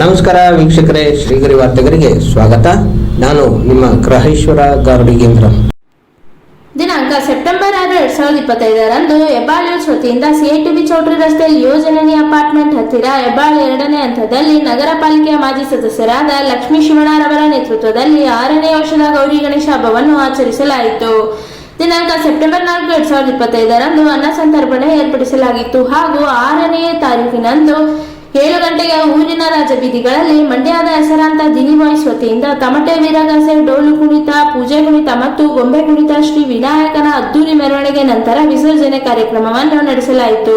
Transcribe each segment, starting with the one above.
ನಮಸ್ಕಾರ ವೀಕ್ಷಕರೇ, ಶ್ರೀಗರಿ ವಾರ್ತೆಗರಿಗೆ ಸ್ವಾಗತ. ನಾನು ನಿಮ್ಮ ಗ್ರಹೇಶ್ವರ ಗಾರುಡಿಗೇಂದ್ರ ದಿನಾಂಕ ಸೆಪ್ಟೆಂಬರ್ ಆರು, ಎರಡ್ ಸಾವಿರದ ಇಪ್ಪತ್ತೈದರಂದು ಹೆಬ್ಬಾಳೆ ವತಿಯಿಂದ ಸಿಐಟಿಬಿ ಚೌಟ್ರಿ ರಸ್ತೆಯಲ್ಲಿ ಯೋಜನೆ ಅಪಾರ್ಟ್ಮೆಂಟ್ ಹತ್ತಿರ ಹೆಬ್ಬಾಳ್ ಎರಡನೇ ಹಂತದಲ್ಲಿ ನಗರ ಪಾಲಿಕೆಯ ಮಾಜಿ ಸದಸ್ಯರಾದ ಲಕ್ಷ್ಮೀ ಶಿವಣ್ಣರವರ ನೇತೃತ್ವದಲ್ಲಿ ಆರನೇ ವರ್ಷದ ಗೌರಿ ಗಣೇಶ ಹಬ್ಬವನ್ನು ಆಚರಿಸಲಾಯಿತು. ದಿನಾಂಕ ಸೆಪ್ಟೆಂಬರ್ ನಾಲ್ಕು, ಎರಡ್ ಸಾವಿರದ ಇಪ್ಪತ್ತೈದರಂದು ಅನ್ನ ಸಂತರ್ಪಣೆ ಏರ್ಪಡಿಸಲಾಗಿತ್ತು ಹಾಗೂ ಆರನೇ ತಾರೀಕಿನಂದು ಏಳು ಗಂಟೆಗೆ ಊರಿನ ರಾಜಬೀದಿಗಳಲ್ಲಿ ಮಂಡ್ಯದ ಹೆಸರಾಂತ ದಿನಿ ಬಾಯ್ಸ್ ವತಿಯಿಂದ ತಮಟೆ ವೀರಗಾಸೆ, ಡೋಲು ಕುಣಿತ, ಪೂಜೆ ಕುಣಿತ ಮತ್ತು ಗೊಂಬೆ ಕುಣಿತ ಶ್ರೀ ವಿನಾಯಕನ ಅದ್ದೂರಿ ಮೆರವಣಿಗೆ ನಂತರ ವಿಸರ್ಜನೆ ಕಾರ್ಯಕ್ರಮವನ್ನು ನಡೆಸಲಾಯಿತು.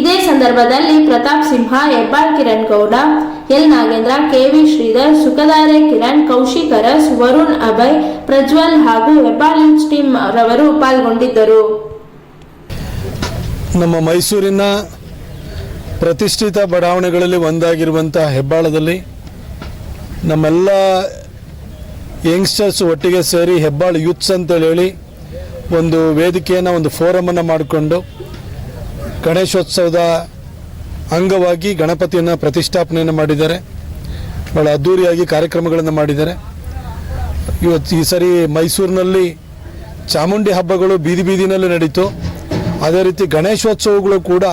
ಇದೇ ಸಂದರ್ಭದಲ್ಲಿ Pratap Simha, Hebbal Kiran Gowda, L Nagendra K V Sridhar Sukhadhare Kiran Kaushik Aras Varun Abhay, Prajwal ಹಾಗೂ ಹೆಬ್ಬಾಳ್ ಟೀಮ್ ರವರು ಪಾಲ್ಗೊಂಡಿದ್ದರು. ನಮ್ಮ ಮೈಸೂರಿನ ಪ್ರತಿಷ್ಠಿತ ಬಡಾವಣೆಗಳಲ್ಲಿ ಒಂದಾಗಿರುವಂಥ ಹೆಬ್ಬಾಳದಲ್ಲಿ ನಮ್ಮೆಲ್ಲ ಯಂಗ್ಸ್ಟರ್ಸ್ ಒಟ್ಟಿಗೆ ಸೇರಿ ಹೆಬ್ಬಾಳು ಯೂತ್ಸ್ ಅಂತೇಳಿ ಹೇಳಿ ಒಂದು ವೇದಿಕೆಯನ್ನು, ಒಂದು ಫೋರಮನ್ನು ಮಾಡಿಕೊಂಡು ಗಣೇಶೋತ್ಸವದ ಅಂಗವಾಗಿ ಗಣಪತಿಯನ್ನು ಪ್ರತಿಷ್ಠಾಪನೆಯನ್ನು ಮಾಡಿದ್ದಾರೆ. ಭಾಳ ಅದ್ಧೂರಿಯಾಗಿ ಕಾರ್ಯಕ್ರಮಗಳನ್ನು ಮಾಡಿದ್ದಾರೆ. ಇವತ್ತು ಈ ಸರಿ ಮೈಸೂರಿನಲ್ಲಿ ಚಾಮುಂಡಿ ಹಬ್ಬಗಳು ಬೀದಿ ಬೀದಿನಲ್ಲಿ ನಡೀತು. ಅದೇ ರೀತಿ ಗಣೇಶೋತ್ಸವಗಳು ಕೂಡ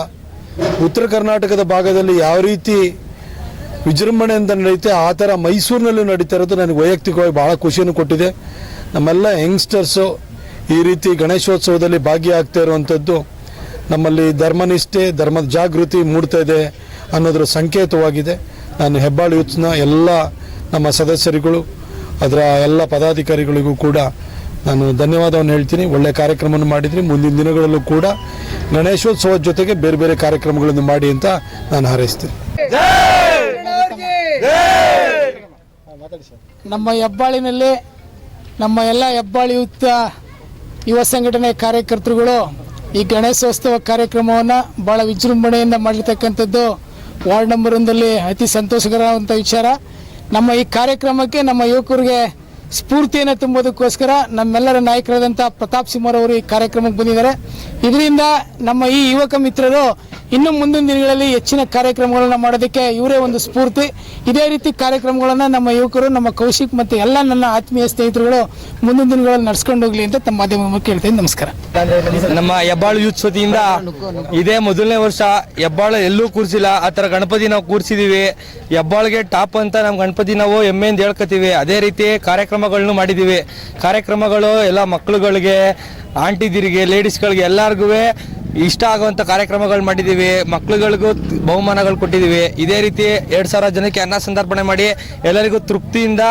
ಉತ್ತರ ಕರ್ನಾಟಕದ ಭಾಗದಲ್ಲಿ ಯಾವ ರೀತಿ ವಿಜೃಂಭಣೆಯಿಂದ ನಡೆಯುತ್ತೆ, ಆ ಥರ ಮೈಸೂರಿನಲ್ಲೂ ನಡೀತಾ ಇರೋದು ನನಗೆ ವೈಯಕ್ತಿಕವಾಗಿ ಭಾಳ ಖುಷಿಯನ್ನು ಕೊಟ್ಟಿದೆ. ನಮ್ಮೆಲ್ಲ ಯಂಗ್ಸ್ಟರ್ಸು ಈ ರೀತಿ ಗಣೇಶೋತ್ಸವದಲ್ಲಿ ಭಾಗಿಯಾಗ್ತಾ ಇರುವಂಥದ್ದು. ನಮ್ಮಲ್ಲಿ ಧರ್ಮನಿಷ್ಠೆ, ಧರ್ಮದ ಜಾಗೃತಿ ಮೂಡ್ತಾ ಇದೆ ಅನ್ನೋದ್ರ ಸಂಕೇತವಾಗಿದೆ. ನಾನು ಹೆಬ್ಬಾಳು ಯೂತ್ನ ಎಲ್ಲ ನಮ್ಮ ಸದಸ್ಯರುಗಳು, ಅದರ ಎಲ್ಲ ಪದಾಧಿಕಾರಿಗಳಿಗೂ ಕೂಡ ನಾನು ಧನ್ಯವಾದವನ್ನು ಹೇಳ್ತೀನಿ. ಒಳ್ಳೆಯ ಕಾರ್ಯಕ್ರಮವನ್ನು ಮಾಡಿದ್ರಿ. ಮುಂದಿನ ದಿನಗಳಲ್ಲೂ ಕೂಡ ಗಣೇಶೋತ್ಸವದ ಜೊತೆಗೆ ಬೇರೆ ಬೇರೆ ಕಾರ್ಯಕ್ರಮಗಳನ್ನು ಮಾಡಿ ಅಂತ ನಾನು ಹಾರೈಸ್ತೀನಿ. ನಮ್ಮ ಹೆಬ್ಬಾಳಿನಲ್ಲಿ ನಮ್ಮ ಎಲ್ಲ ಹೆಬ್ಬಾಳಿ ಯುಕ್ತ ಯುವ ಸಂಘಟನೆ ಕಾರ್ಯಕರ್ತರುಗಳು ಈ ಗಣೇಶೋತ್ಸವ ಕಾರ್ಯಕ್ರಮವನ್ನು ಭಾಳ ವಿಜೃಂಭಣೆಯಿಂದ ಮಾಡಿರ್ತಕ್ಕಂಥದ್ದು ವಾರ್ಡ್ ನಂಬರ್ ಒಂದಲ್ಲಿ ಅತಿ ಸಂತೋಷಕರವಂಥ ವಿಚಾರ. ನಮ್ಮ ಈ ಕಾರ್ಯಕ್ರಮಕ್ಕೆ ನಮ್ಮ ಯುವಕರಿಗೆ ಸ್ಫೂರ್ತಿಯನ್ನು ತುಂಬೋದಕ್ಕೋಸ್ಕರ ನಮ್ಮೆಲ್ಲರ ನಾಯಕರಾದಂಥ ಪ್ರತಾಪ್ ಸಿಂಹರವರು ಈ ಕಾರ್ಯಕ್ರಮಕ್ಕೆ ಬಂದಿದ್ದಾರೆ. ಇದರಿಂದ ನಮ್ಮ ಈ ಯುವಕ ಮಿತ್ರರು ಇನ್ನು ಮುಂದಿನ ದಿನಗಳಲ್ಲಿ ಹೆಚ್ಚಿನ ಕಾರ್ಯಕ್ರಮಗಳನ್ನು ಮಾಡೋದಕ್ಕೆ ಇವರೇ ಒಂದು ಸ್ಫೂರ್ತಿ. ಇದೇ ರೀತಿ ಕಾರ್ಯಕ್ರಮಗಳನ್ನು ನಮ್ಮ ಯುವಕರು, ನಮ್ಮ ಕೌಶಿಕ್ ಮತ್ತು ಎಲ್ಲ ನನ್ನ ಆತ್ಮೀಯ ಸ್ನೇಹಿತರುಗಳು ಮುಂದಿನ ದಿನಗಳಲ್ಲಿ ನಡ್ಸ್ಕೊಂಡು ಹೋಗ್ಲಿ ಅಂತ ತಮ್ಮ ಮಾಧ್ಯಮ ಕೇಳ್ತೀನಿ. ನಮಸ್ಕಾರ. ನಮ್ಮ ಹೆಬ್ಬಾಳು ಯೂತ್ ವತಿಯಿಂದ ಇದೇ ಮೊದಲನೇ ವರ್ಷ ಹೆಬ್ಬಾಳು ಎಲ್ಲೂ ಕೂರಿಸಿಲ್ಲ. ಆ ಥರ ಗಣಪತಿ ನಾವು ಕೂರಿಸಿದೀವಿ. ಹೆಬ್ಬಾಳಿಗೆ ಟಾಪ್ ಅಂತ ನಮ್ಮ ಗಣಪತಿ ನಾವು ಹೆಮ್ಮೆಯಿಂದ ಹೇಳ್ಕೊತೀವಿ ಅದೇ ರೀತಿ ಕಾರ್ಯಕ್ರಮಗಳನ್ನು ಮಾಡಿದ್ದೀವಿ. ಕಾರ್ಯಕ್ರಮಗಳು ಎಲ್ಲ ಮಕ್ಕಳುಗಳಿಗೆ, ಆಂಟಿದಿರಿಗೆ ಲೇಡೀಸ್ಗಳಿಗೆ ಎಲ್ಲರಿಗೂ ಇಷ್ಟ ಆಗುವಂಥ ಕಾರ್ಯಕ್ರಮಗಳು ಮಾಡಿದ್ದೀವಿ. ಮಕ್ಕಳುಗಳಿಗೂ ಬಹುಮಾನಗಳು ಕೊಟ್ಟಿದ್ದೀವಿ. ಇದೇ ರೀತಿ ಎರಡು ಸಾವಿರ ಜನಕ್ಕೆ ಅನ್ನ ಸಂದರ್ಪಣೆ ಮಾಡಿ ಎಲ್ಲರಿಗೂ ತೃಪ್ತಿಯಿಂದ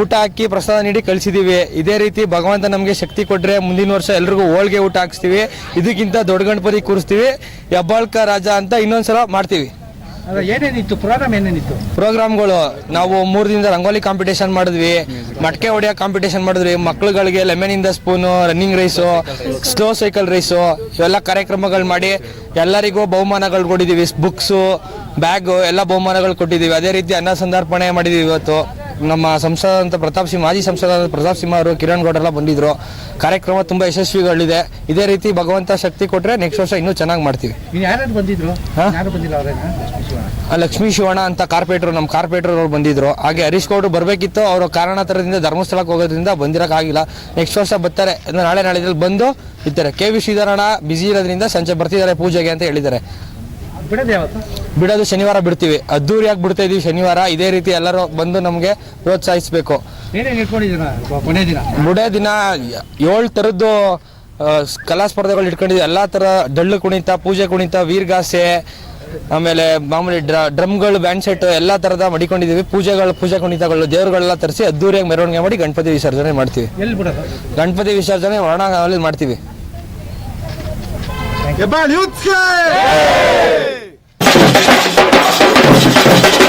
ಊಟ ಹಾಕಿ ಪ್ರಸಾದ ನೀಡಿ ಕಳಿಸಿದ್ದೀವಿ. ಇದೇ ರೀತಿ ಭಗವಂತ ನಮಗೆ ಶಕ್ತಿ ಕೊಟ್ಟರೆ ಮುಂದಿನ ವರ್ಷ ಎಲ್ರಿಗೂ ಹೋಳಿಗೆ ಊಟ ಹಾಕಿಸ್ತೀವಿ. ಇದಕ್ಕಿಂತ ದೊಡ್ಡ ಗಣಪತಿ ಕೂರಿಸ್ತೀವಿ. ಹೆಬ್ಬಾಳ್ಕ ರಾಜ ಅಂತ ಇನ್ನೊಂದ್ಸಲ ಮಾಡ್ತೀವಿ. ಏನೇನಿತ್ತು? ಪ್ರೋಗ್ರಾಮ್ ಏನೇನಿತ್ತು? ಪ್ರೋಗ್ರಾಮ್ಗಳು ನಾವು ಮೂರು ದಿನದ ರಂಗೋಲಿ ಕಾಂಪಿಟೇಷನ್ ಮಾಡಿದ್ವಿ, ಮಟ್ಕೆ ಹೊಡೆಯೋ ಕಾಂಪಿಟೇಷನ್ ಮಾಡಿದ್ವಿ, ಮಕ್ಳುಗಳಿಗೆ ಇಂದ spoon running race slow cycle race ಇವೆಲ್ಲ ಕಾರ್ಯಕ್ರಮಗಳು ಮಾಡಿ ಎಲ್ಲರಿಗೂ ಬಹುಮಾನಗಳು ಕೊಟ್ಟಿದ್ದೀವಿ. ಬುಕ್ಸು ಬ್ಯಾಗು ಎಲ್ಲ ಬಹುಮಾನಗಳು ಕೊಟ್ಟಿದ್ದೀವಿ. ಅದೇ ರೀತಿ ಅನ್ನ ಸಂದರ್ಪಣೆ ಮಾಡಿದ್ದೀವಿ ಇವತ್ತು. ನಮ್ಮ ಸಂಸದಂತ ಪ್ರತಾಪ್ ಸಿಂಹ ಮಾಜಿ ಸಂಸದ ಪ್ರತಾಪ್ ಸಿಂಹ ಅವರು ಕಿರಣ್ ಗೌಡ ಎಲ್ಲ ಬಂದಿದ್ರು. ಕಾರ್ಯಕ್ರಮ ತುಂಬ ಯಶಸ್ವಿಗಳಿದೆ. ಇದೇ ರೀತಿ ಭಗವಂತ ಶಕ್ತಿ ಕೊಟ್ಟರೆ ನೆಕ್ಸ್ಟ್ ವರ್ಷ ಇನ್ನೂ ಚೆನ್ನಾಗಿ ಮಾಡ್ತೀವಿ. ಬಂದಿದ್ರು? ಯಾರು ಆ ಲಕ್ಷ್ಮೀ ಶಿವಣ ಅಂತ ಕಾರ್ಪೇಟರ್ ನಮ್ಮ ಕಾರ್ಪೇಟರ್ ಅವರು ಬಂದಿದ್ರು. ಹಾಗೆ ಹರೀಶ್ ಗೌಡ್ರು ಬರಬೇಕಿತ್ತು ಅವರು ಕಾರಣಾಂತರದಿಂದ ಧರ್ಮಸ್ಥಳಕ್ಕೆ ಹೋಗೋದ್ರಿಂದ ಬಂದಿರೋಕ್ಕಾಗಿಲ್ಲ. ನೆಕ್ಸ್ಟ್ ವರ್ಷ ಬರ್ತಾರೆ. ನಾಳೆ ನಾಳೆ ನಾಳೆದಲ್ಲಿ ಬಂದು ಇರ್ತಾರೆ ಕೆ ವಿ ಶ್ರೀಧರಣ ಬಿಸಿ ಇರೋದ್ರಿಂದ ಸಂಜೆ ಬರ್ತಿದ್ದಾರೆ ಪೂಜೆಗೆ ಅಂತ ಹೇಳಿದ್ದಾರೆ. ಬಿಡೋದು ಯಾವತ್ತು? ಬಿಡೋದು ಶನಿವಾರ ಬಿಡ್ತೀವಿ. ಅದ್ದೂರಿಯಾಗಿ ಬಿಡ್ತಾ ಇದೀವಿ ಶನಿವಾರ. ಇದೇ ರೀತಿ ಎಲ್ಲರೂ ಬಂದು ನಮಗೆ ಪ್ರೋತ್ಸಾಹಿಸಬೇಕು. ಏನೇನು ಇಟ್ಕೊಂಡಿದ್ದೀರ ಕೊನೆ ದಿನ? ಬುಡೇ ದಿನ ಏಳು ಥರದ್ದು ಆ, ಕಲಾ ಸ್ಪರ್ಧೆಗಳು ಇಟ್ಕೊಂಡಿದ್ವಿ. ಎಲ್ಲ ಥರ ಡಳ್ಳು ಕುಣಿತ ಪೂಜೆ ಕುಣಿತ ವೀರ್ಗಾಸೆ ಆಮೇಲೆ ಮಾಮೂಲಿ ಡ್ರ ಡ್ರಮ್ಗಳು ಬ್ಯಾಂಡ್ ಸೆಟ್ ಎಲ್ಲ ಥರದ ಮಡಿಕೊಂಡಿದ್ದೀವಿ ಪೂಜೆಗಳು ಪೂಜೆ ಕುಣಿತಗಳು ದೇವರುಗಳೆಲ್ಲ ತರಿಸಿ ಅದ್ದೂರಿಯಾಗಿ ಮೆರವಣಿಗೆ ಮಾಡಿ ಗಣಪತಿ ವಿಸರ್ಜನೆ ಮಾಡ್ತೀವಿ. ಎಲ್ಲಿ ಬಿಡೋದು? ಗಣಪತಿ ವಿಸರ್ಜನೆ ವರ್ಣಾಲಿ ಮಾಡ್ತೀವಿ. Thank you.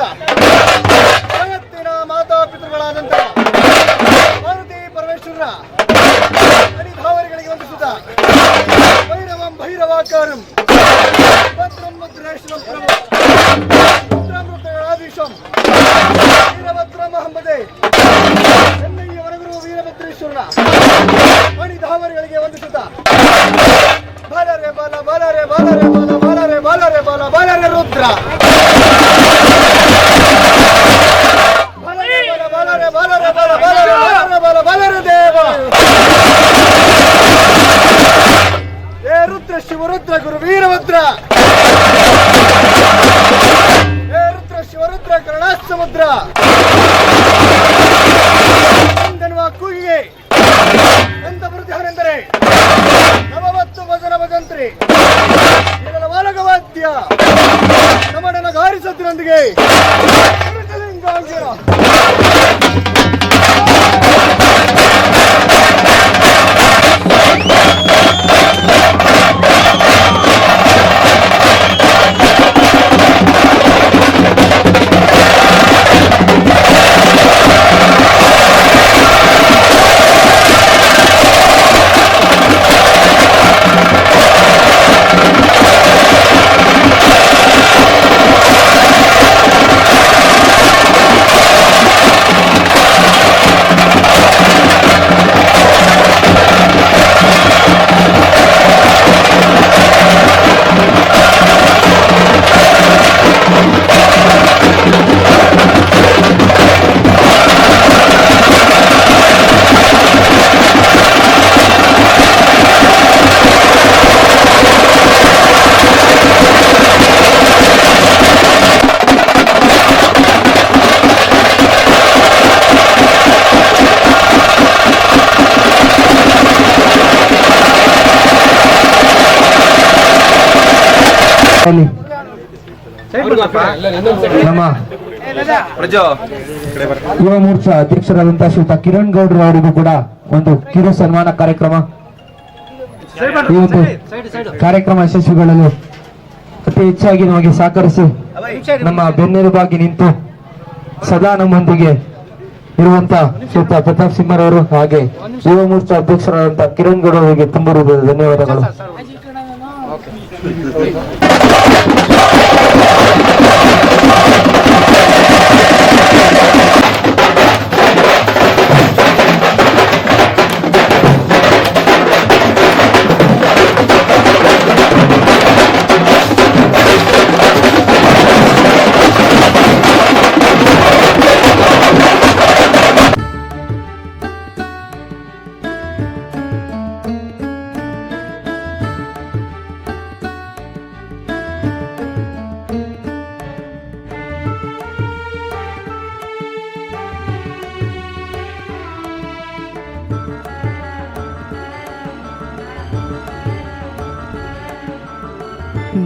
ಪರಮೇಶ್ವರ ಜಗತ್ತಿನ ಮಾತಾ ಪಿತೃಗಳಾದಂತಹ ಮಾರುತಿ ಪರಮೇಶ್ವರ ಹರಿಧಾವರಿಗಳಿಗೆ ವಂದಿಸುತ್ತ ಭೈರವಂ ಭೈರವಾಕಾರಂ. ಏ ರುದ್ರ ಶಿವ ನಮ್ಮ ಯುವ ಮೋರ್ಚಾ ಅಧ್ಯಕ್ಷರಾದಂತಹ ಶ್ರೀತ ಕಿರಣ್ ಗೌಡ್ರ ಅವರಿಗೂ ಕೂಡ ಒಂದು ಕಿರು ಸನ್ಮಾನ ಕಾರ್ಯಕ್ರಮ. ಈ ಒಂದು ಕಾರ್ಯಕ್ರಮ ಯಶಸ್ವಿಗಳಲ್ಲಿ ಅತಿ ಹೆಚ್ಚಾಗಿ ನಮಗೆ ಸಹಕರಿಸಿ ನಮ್ಮ ಬೆನ್ನೆಲುಬಾಗಿ ನಿಂತು ಸದಾ ನಮ್ಮೊಂದಿಗೆ ಇರುವಂತ ಶ್ರೀತ ಪ್ರತಾಪ್ ಸಿಂಹರವರು ಹಾಗೆ ಯುವ ಮೋರ್ಚಾ ಅಧ್ಯಕ್ಷರಾದಂತಹ ಕಿರಣ್ ಗೌಡ್ ಅವರಿಗೆ ತುಂಬ ಹೃದಯದ ಧನ್ಯವಾದಗಳು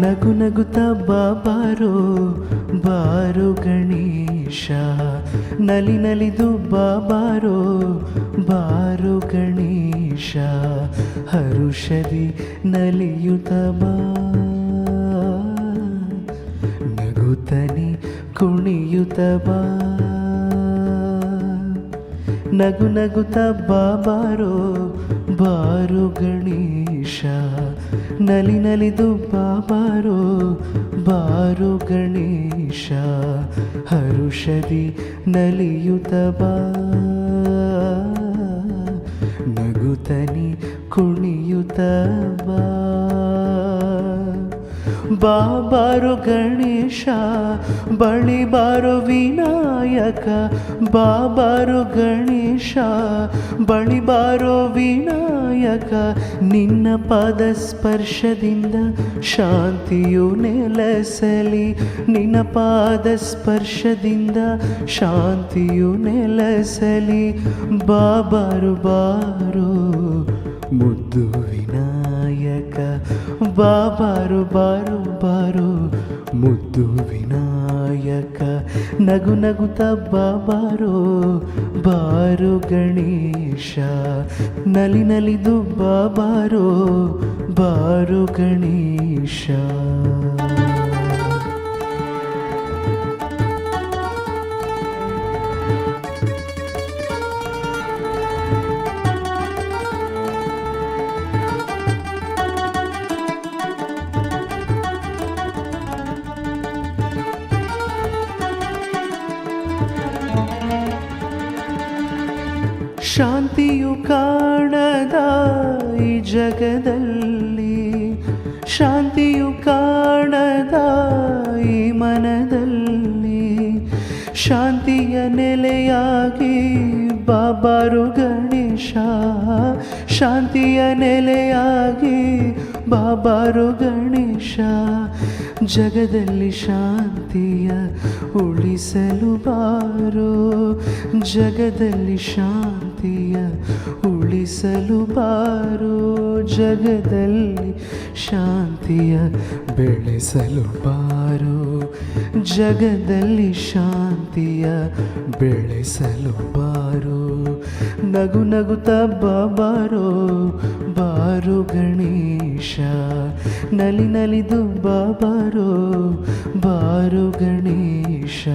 ನಗು ನಗುತ್ತ ಬಾಬಾರೋ, ಬಾರೋ ಗಣೇಶ. ನಲಿ ನಲಿದು ಬಾಬಾರೋ, ಬಾರೋ ಗಣೇಶ. ಹರುಷದಿ ನಲಿಯುತ ಬಾ. ನಗುತ್ತನಿ ಕುಣಿಯುತ ಬಾ. ನಗು ನಗುತ್ತ ಬಾಬಾರೋ ಬಾರೋ ಗಣೇಶ ನಲಿ ನಲಿದು ಬಾಬಾರೋ ಬಾರೋ ಗಣೇಶ ಹರುಷದಿ ನಲಿಯುತ ಬಾ. ನಗುತನಿ ಕುಣಿಯುತ ಬಾ. ಬಾಬಾರು ಗಣೇಶ, ಬಳಿ ಬಾರು ವಿನಾಯಕ, ಬಾಬಾರು ಗಣೇಶ, ಬಳಿ ಬಾರೋ ವಿನಾಯಕ, ನಿನ್ನ ಪಾದ ಸ್ಪರ್ಶದಿಂದ ಶಾಂತಿಯು ನೆಲೆಸಲಿ. ನಿನ್ನ ಪಾದ ಸ್ಪರ್ಶದಿಂದ ಶಾಂತಿಯು ನೆಲೆಸಲಿ. ಬಾಬಾರು ಬಾರು ಮುದ್ದು ವಿನಾಯಕ ಬಾಬಾರು, ಬಾರು ಬಾರು. ಮುದ್ದು ವಿನಾಯಕ, ನಗು ನಗುತ ಬಾಬಾರೋ. ಬಾರು ಗಣೇಶ, ನಲಿ ನಲಿದು ಬಾಬಾರೋ. ಬಾರು ಗಣೇಶ. ಜಗದಲ್ಲಿ ಶಾಂತಿಯು ಕಾಣದ ಈ ಮನದಲ್ಲಿ. ಶಾಂತಿಯ ನೆಲೆಯಾಗಿ ಬಾಬಾರು ಗಣೇಶ ಶಾಂತಿಯ ನೆಲೆಯಾಗಿ ಬಾಬಾರು ಗಣೇಶ ಜಗದಲ್ಲಿ ಶಾಂತಿಯ ಉಳಿಸಲು ಬಾರೋ, ಜಗದಲ್ಲಿ ಶಾಂತಿಯ ಉಳಿಸಲು ಬಾರೋ ಜಗದಲ್ಲಿ ಶಾಂತಿಯ ಬೆಳೆಸಲು ಬಾರೋ ಜಗದಲ್ಲಿ ಶಾಂತಿಯ ಬೆಳೆಸಲು ಬಾರೋ. ನಗು ನಗುತ್ತ ಬಾಬಾರೋ ಬಾರು ಗಣೇಶ. ನಲಿ ನಲಿದು ಬಾಬಾರೋ ಬಾರು ಗಣೇಶ.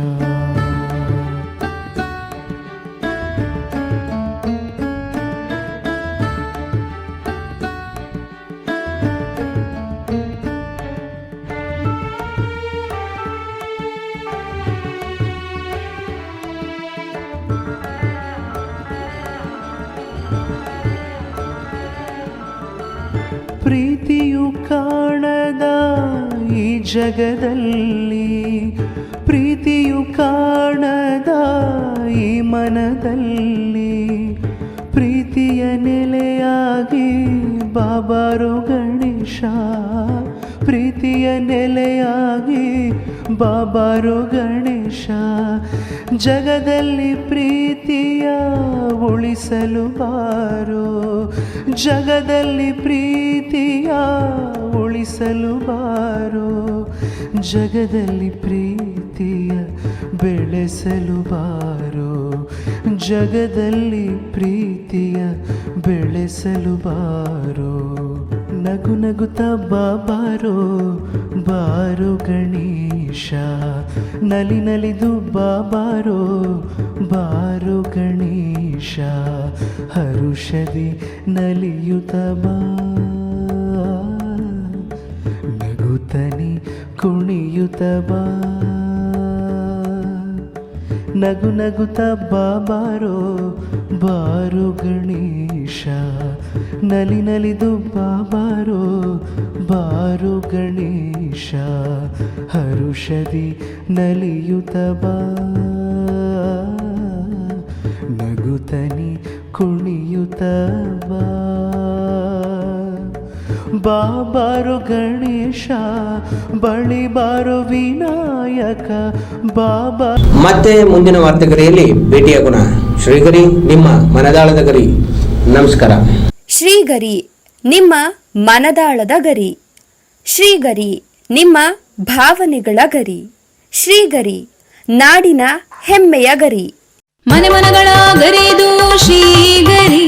ಜಗದಲ್ಲಿ ಪ್ರೀತಿಯು ಕಾಣದ ಈ ಮನದಲ್ಲಿ ಪ್ರೀತಿಯ ನೆಲೆಯಾಗಿ ಬಾಬಾರು ಗಣೇಶ ಪ್ರೀತಿಯ ನೆಲೆಯಾಗಿ ಬಾಬಾರು ಗಣೇಶ ಜಗದಲ್ಲಿ ಪ್ರೀತಿಯ ಉಳಿಸಲು ಬಾರು. ಜಗದಲ್ಲಿ ಪ್ರೀತಿಯ ಉಳಿಸಲು ಬಾರೋ. ಜಗದಲ್ಲಿ ಪ್ರೀತಿಯ ಬೆಳೆಸಲು ಬಾರು. ಜಗದಲ್ಲಿ ಪ್ರೀತಿಯ ಬೆಳೆಸಲು ಬಾರೋ. ನಗು ನಗುತ್ತ ಬಾಬಾರೋ ಬಾರು ಗಣೇಶ. ನಲಿ ನಲಿದು ಬಾಬಾರೋ ಬಾರು ಗಣೇಶ. ಹರುಷದಿ ನಲಿಯುತ ಬಾ. ಕುಣಿಯುತ ಬಾ. ನಗು ನಗುತ್ತ ಬಾಬಾರೋ ಬಾರು ಗಣೇಶ ನಲಿ ನಲಿದು ಬಾಬಾರೋ ಬಾರು ಗಣೇಶ ಹರುಷದಿ ನಲಿಯುತ ಬಾ. ನಗುತನಿ ಕುಣಿಯುತ ಬಾ. ಬಾಬಾರು ಗಣೇಶ ಬಳಿ ಬಾರು ವಿನಾಯಕ ಬಾಬಾ ಮತ್ತೆ ಮುಂದಿನ ವಾರ್ತೆಗರಿಯಲ್ಲಿ ಭೇಟಿಯಾಗೋಣ ಶ್ರೀಗರಿ ನಿಮ್ಮ ಮನದಾಳದ ಗರಿ. ನಮಸ್ಕಾರ. ಶ್ರೀಗರಿ ನಿಮ್ಮ ಮನದಾಳದ ಗರಿ. ಶ್ರೀಗರಿ ನಿಮ್ಮ ಭಾವನೆಗಳ ಗರಿ. ಶ್ರೀಗರಿ ನಾಡಿನ ಹೆಮ್ಮೆಯ ಗರಿ. ಮನೆ ಮನಗಳ ಗರಿದು ಶ್ರೀಗರಿ.